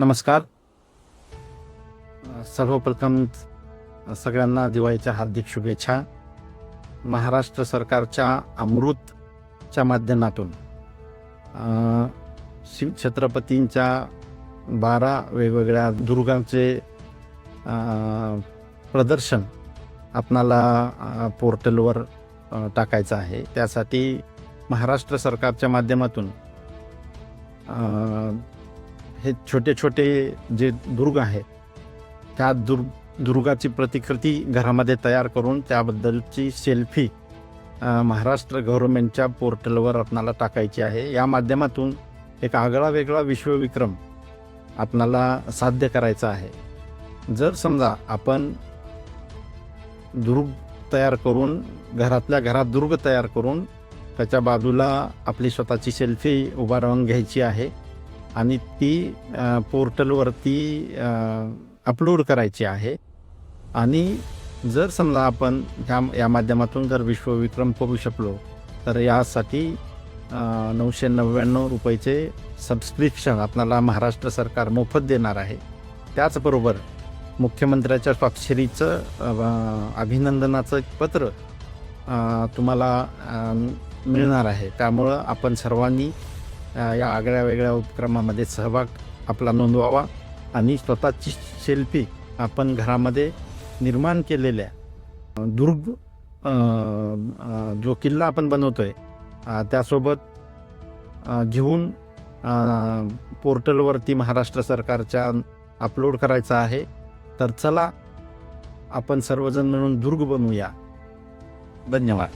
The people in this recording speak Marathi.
नमस्कार. सर्वप्रथम सगळ्यांना दिवाळीच्या हार्दिक शुभेच्छा. महाराष्ट्र सरकारच्या अमृतच्या माध्यमातून शिव छत्रपतींच्या बारा वेगवेगळ्या दुर्गांचे प्रदर्शन आपणाला पोर्टलवर टाकायचं आहे. त्यासाठी महाराष्ट्र सरकारच्या माध्यमातून हे छोटे छोटे जे दुर्ग आहेत त्या दुर् दुर्गाची प्रतिकृती घरामध्ये तयार करून त्याबद्दलची सेल्फी महाराष्ट्र गव्हर्नमेंटच्या पोर्टलवर आपणाला टाकायची आहे. या माध्यमातून एक आगळा वेगळा विश्वविक्रम आपणाला साध्य करायचा आहे. जर समजा आपण दुर्ग तयार करून घरातल्या घरात दुर्ग तयार करून त्याच्या बाजूला आपली स्वतःची सेल्फी उभा राहून घ्यायची आहे आणि ती पोर्टलवरती अपलोड करायची आहे. आणि जर समजा आपण ह्या या माध्यमातून जर विश्वविक्रम करू शकलो तर यासाठी नऊशे नव्याण्णव रुपयाचे सबस्क्रिप्शन आपणाला महाराष्ट्र सरकार मोफत देणार आहे. त्याचबरोबर मुख्यमंत्र्याच्या स्वाक्षरीचं अभिनंदनाचं पत्र तुम्हाला मिळणार आहे. त्यामुळं आपण सर्वांनी या आगळ्या वेगळ्या उपक्रमामध्ये सहभाग आपला नोंदवावा आणि स्वतःची सेल्फी आपण घरामध्ये निर्माण केलेल्या दुर्ग जो किल्ला आपण बनवतो आहे त्यासोबत घेऊन पोर्टलवरती महाराष्ट्र सरकारच्या अपलोड करायचा आहे तर चला आपण सर्वजण मिळून दुर्ग बनवूया. धन्यवाद.